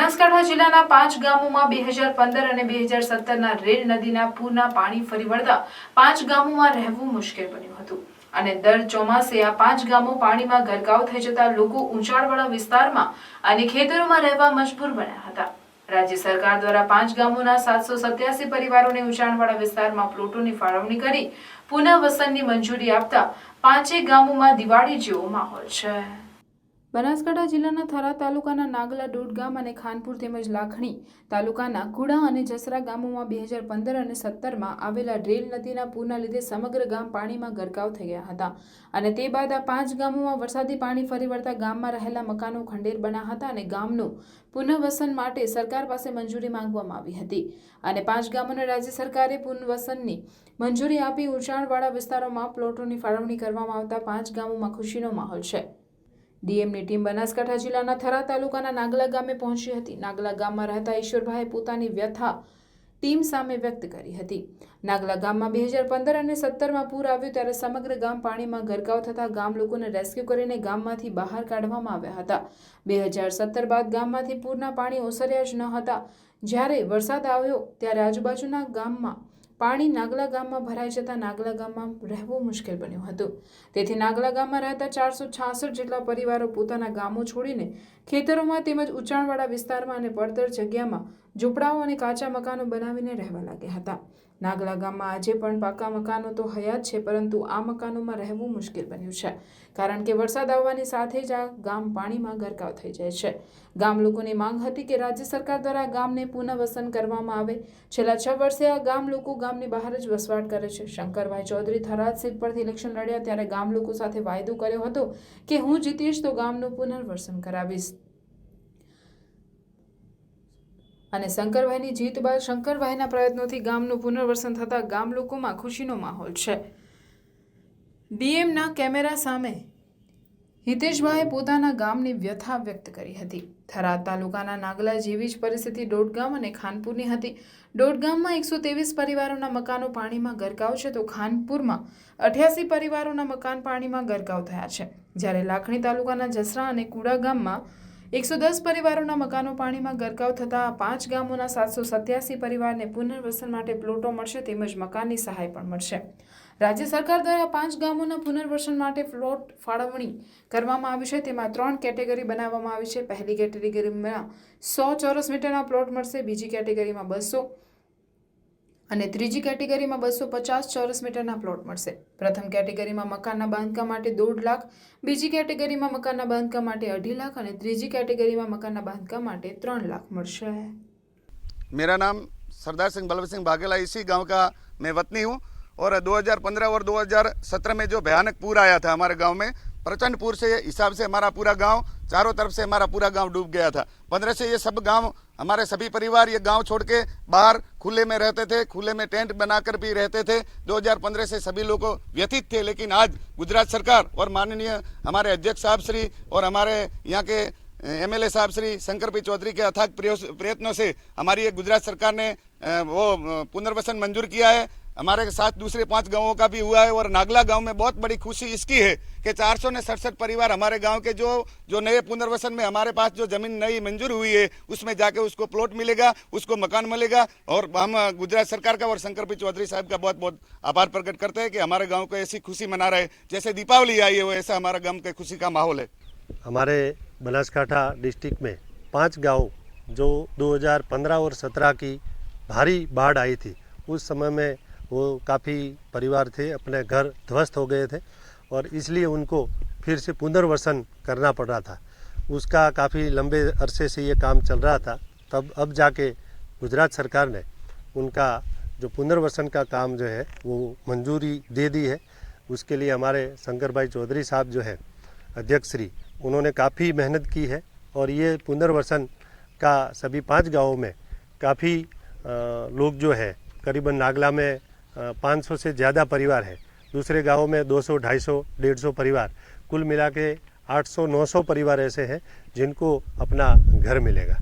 બનાસકાંઠા જિલ્લાના પાંચ ગામોમાં બે હજાર પંદર અને બે હજાર સત્તરના રેલ નદીના પૂરના પાણી ફરી વળતા પાંચ ગામોમાં રહેવું મુશ્કેલ બન્યું હતું. અને દર ચોમાસે આ પાંચ ગામો પાણીમાં ગરકાવ થઈ જતા લોકો ઊંચાણવાળા વિસ્તારમાં અને ખેતરોમાં રહેવા મજબૂર બન્યા હતા. રાજ્ય સરકાર દ્વારા પાંચ ગામોના સાતસો સત્યાસી પરિવારોને ઊંચાણવાળા વિસ્તારમાં પ્લોટોની ફાળવણી કરી પુનઃવસનની મંજૂરી આપતા પાંચેય ગામોમાં દિવાળી જેવો માહોલ છે. બનાસકાંઠા જિલ્લાના થરા તાલુકાના નાગલા ડોડ ગામ અને ખાનપુર તેમજ લાખણી તાલુકાના કુડા અને જસરા ગામોમાં બે હજાર પંદર અને સત્તરમાં આવેલા રેલ નદીના પૂરના લીધે સમગ્ર ગામ પાણીમાં ગરકાવ થઈ ગયા હતા. અને તે બાદ આ પાંચ ગામોમાં વરસાદી પાણી ફરી વળતા ગામમાં રહેલા મકાનો ખંડેર બન્યા હતા અને ગામનું પુનઃવસન માટે સરકાર પાસે મંજૂરી માંગવામાં આવી હતી. અને પાંચ ગામોને રાજ્ય સરકારે પુનઃવસનની મંજૂરી આપી ઊંચાણવાળા વિસ્તારોમાં પ્લોટોની ફાળવણી કરવામાં આવતા પાંચ ગામોમાં ખુશીનો માહોલ છે. ડીએમની ટીમ બનાસકાંઠા જિલ્લાના થરા તાલુકાના નાગલા ગામે પહોંચી હતી. નાગલા ગામમાં રહેતા ઈશ્વરભાઈએ પોતાની વ્યથા ટીમ સામે વ્યક્ત કરી હતી. નાગલા ગામમાં બે હજાર પંદર અને સત્તરમાં પૂર આવ્યું ત્યારે સમગ્ર ગામ પાણીમાં ગરકાવ થતાં ગામ લોકોને રેસ્ક્યુ કરીને ગામમાંથી બહાર કાઢવામાં આવ્યા હતા. બે હજાર સત્તર બાદ ગામમાંથી પૂરના પાણી ઓસર્યા જ ન હતા. જ્યારે વરસાદ આવ્યો ત્યારે આજુબાજુના ગામમાં પાણી નાગલા ગામમાં ભરાઈ જતા નાગલા ગામમાં રહેવું મુશ્કેલ બન્યું હતું. તેથી નાગલા ગામમાં રહેતા ચારસો છાસઠ જેટલા પરિવારો પોતાના ગામો છોડીને ખેતરોમાં તેમજ ઉંચાણવાળા વિસ્તારમાં અને પડતર જગ્યામાં ઝૂંપડાઓ અને કાચા મકાનો બનાવીને રહેવા લાગ્યા હતા. નાગલા ગામમાં આજે પણ પાકા મકાનો તો હયાત છે, પરંતુ આ મકાનોમાં રહેવું મુશ્કેલ બન્યું છે. કારણ કે વરસાદ આવવાની સાથે જ આ ગામ પાણીમાં ગરકાવ થઈ જાય છે. ગામ લોકોની માંગ હતી કે રાજ્ય સરકાર દ્વારા ગામને પુનઃવસન કરવામાં આવે. છેલ્લા છ વર્ષે આ ગામ લોકો ગામની બહાર જ વસવાટ કરે છે. શંકરભાઈ ચૌધરી થરાદ સીટ પરથી ઇલેક્શન લડ્યા ત્યારે ગામ લોકો સાથે વાયદો કર્યો હતો કે હું જીતીશ તો ગામનું પુનર્વસન કરાવીશ. અને શંકરભાઈની જીત બાદ શંકરભાઈના પ્રયત્નોથી ગામનું પુનર્વસન થતાં ગામ લોકોમાં ખુશીનો માહોલ છે. ડીએમના કેમેરા સામે હિતેશભાઈએ પોતાના ગામની વ્યથા વ્યક્ત કરી હતી. થરાદ તાલુકાના નાગલા જેવી જ પરિસ્થિતિ ડોડગામ અને ખાનપુરની હતી. ડોડગામમાં એકસો ત્રેવીસ પરિવારોના મકાનો પાણીમાં ગરકાવ છે તો ખાનપુરમાં અઠ્યાસી પરિવારોના મકાન પાણીમાં ગરકાવ થયા છે. જ્યારે લાખણી તાલુકાના જસરા અને કુડા ગામમાં એકસો દસ પરિવારોના મકાનો પાણીમાં ગરકાવ થતાં પાંચ ગામોના સાતસો સત્યાસી પરિવારને પુનર્વસન માટે પ્લોટો મળશે તેમજ મકાનની સહાય પણ મળશે. રાજ્ય સરકાર દ્વારા પાંચ ગામોના પુનર્વસન માટે પ્લોટ ફાળવણી કરવામાં આવી છે. તેમાં ત્રણ કેટેગરી બનાવવામાં આવી છે. પહેલી કેટેગરીમાં સો ચોરસ મીટરના પ્લોટ મળશે. બીજી કેટેગરીમાં બસો અને ત્રીજી કેટેગરીમાં બસો પચાસ ચોરસ મીટરના પ્લોટ મળશે પ્રથમ કેટેગરીમાં મકાનના બાંધકામ માટે દોઢ લાખ બીજી કેટેગરીમાં મકાનના બાંધકામ માટે અઢી લાખ અને ત્રીજી કેટેગરીમાં મકાનના બાંધકામ માટે ત્રણ લાખ મળશે मेरा नाम सरदार सिंह बलवंत सिंह बाघेला इसी गांव का मैं वतनी हूँ और 2015 और 2017 में जो भयानक पूर आया था हमारे गांव में प्रचंड पूर से हिसाब से हमारा पूरा गाँव, चारों तरफ़ से हमारा पूरा गाँव डूब गया था। पंद्रह से ये सब गाँव, हमारे सभी परिवार ये गाँव छोड़ के बाहर खुले में रहते थे, खुले में टेंट बनाकर भी रहते थे। 2015 से सभी लोग व्यथित थे, लेकिन आज गुजरात सरकार और माननीय हमारे अध्यक्ष साहब श्री और हमारे यहाँ के एमएलए साहब श्री शंकर पी चौधरी के अथाक प्रयत्नों से हमारी गुजरात सरकार ने वो पुनर्वसन मंजूर किया है। हमारे साथ दूसरे पाँच गाँवों का भी हुआ है और नागला गाँव में बहुत बड़ी खुशी इसकी है कि चार सौ ने सड़सठ परिवार हमारे गाँव के जो जो नए पुनर्वसन में हमारे पास जो ज़मीन नई मंजूर हुई है, उसमें जाके उसको प्लॉट मिलेगा, उसको मकान मिलेगा और हम गुजरात सरकार का और शंकर पी चौधरी साहब का बहुत बहुत आभार प्रकट करते हैं कि हमारे गाँव को ऐसी खुशी मना रहे जैसे दीपावली आई है, वो ऐसा हमारा गाँव के खुशी का माहौल है। हमारे बनासकांठा डिस्ट्रिक्ट में पाँच गाँव जो 2015 और 17 की भारी बाढ़ आई थी। उस समय में वो काफ़ी परिवार थे, अपने घर ध्वस्त हो गए थे और इसलिए उनको फिर से पुनर्वसन करना पड़ रहा था। उसका काफ़ी लंबे अरसे से ये काम चल रहा था। तब, अब जाके गुजरात सरकार ने उनका जो पुनर्वसन का काम जो है, वो मंजूरी दे दी है। उसके लिए हमारे शंकर भाई चौधरी साहब जो है, अध्यक्ष श्री, उन्होंने काफ़ी मेहनत की है और ये पुनर्वसन का सभी पाँच गाँवों में काफ़ी लोग जो है करीबन नागला में पाँच सौ से ज़्यादा परिवार है। दूसरे गाँव में 200, 250, 150 परिवार। कुल मिला के 800, 900 परिवार ऐसे हैं जिनको अपना घर मिलेगा।